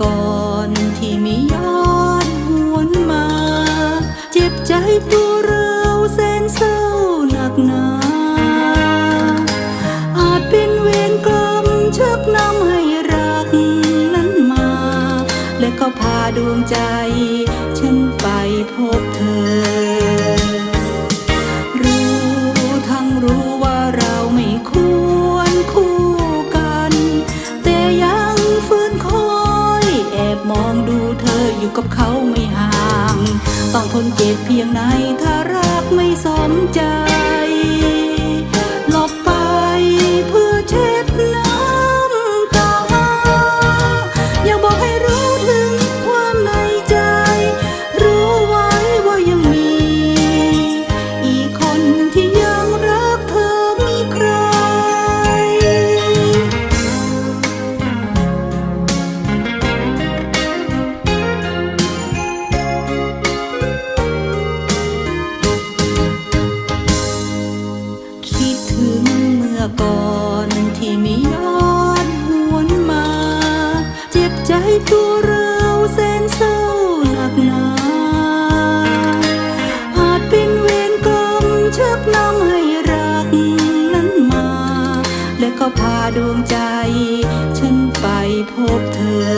ก่อนที่มีย้อนหวนมา เจ็บใจตัวเราแสนเศร้าหนักหนาอาจเป็นเวรกรรมชักนำให้รักนั้นมา และก็พาดวงใจ ฉันไปพบเธอ อยู่กับเขาไม่ห่าง ต้องทนเจ็บเพียงไหนถ้ารักไม่สมใจ ใจตัวเราแสนเศร้าหนักหนาอาจเป็นเวรกรรมชักนำให้รักนั้นมา และก็พาดวงใจ ฉันไปพบเธอ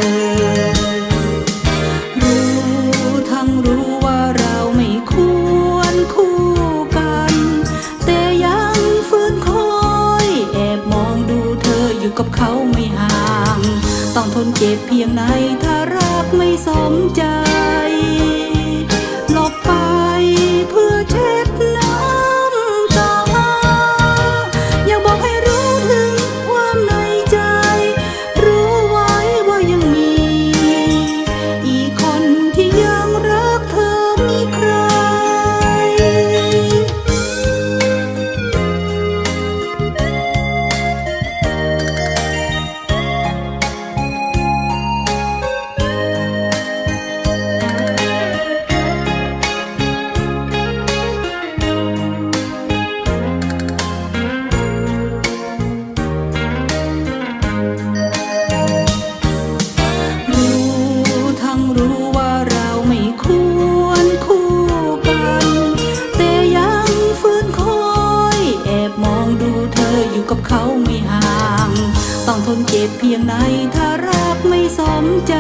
รู้ทั้งรู้ว่าเราไม่ควรคู่กัน แต่ยังฝืนคอย แอบมองดูเธออยู่กับเขาไม่ห่าง ต้องทนเจ็บเพียงไหนถ้ารักไม่สมใจ กับเขาไม่ห่าง ต้องทนเจ็บเพียงไหนถ้ารักไม่สมใจ